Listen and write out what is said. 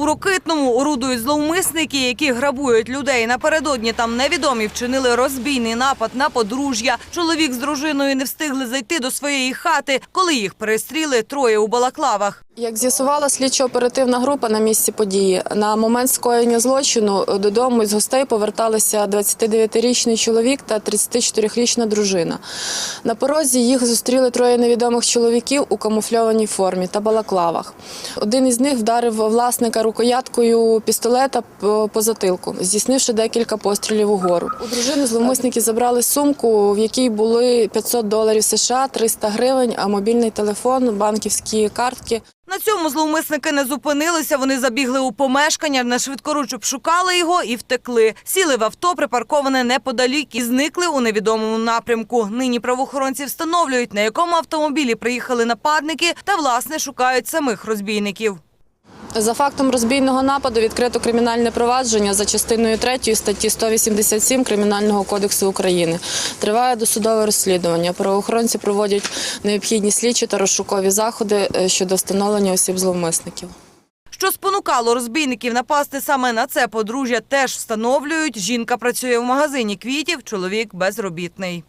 У Рокитному орудують зловмисники, які грабують людей. Напередодні там невідомі вчинили розбійний напад на подружжя. Чоловік з дружиною не встигли зайти до своєї хати, коли їх перестріли троє у балаклавах. Як з'ясувала слідчо-оперативна група на місці події, на момент скоєння злочину додому із гостей поверталися 29-річний чоловік та 34-річна дружина. На порозі їх зустріли троє невідомих чоловіків у камуфльованій формі та балаклавах. Один із них вдарив власника рукояткою пістолета по затилку, здійснивши декілька пострілів угору. У дружини зловмисники забрали сумку, в якій були 500 доларів США, 300 гривень, а мобільний телефон, банківські картки. На цьому зловмисники не зупинилися. Вони забігли у помешкання, на швидкоруч обшукали його і втекли. Сіли в авто, припарковане неподалік, і зникли у невідомому напрямку. Нині правоохоронці встановлюють, на якому автомобілі приїхали нападники, та власне шукають самих розбійників. За фактом розбійного нападу відкрито кримінальне провадження за частиною 3 статті 187 Кримінального кодексу України. Триває досудове розслідування. Правоохоронці проводять необхідні слідчі та розшукові заходи е, щодо встановлення осіб зловмисників. Що спонукало розбійників напасти саме на це подружжя, теж встановлюють. Жінка працює в магазині квітів, чоловік безробітний.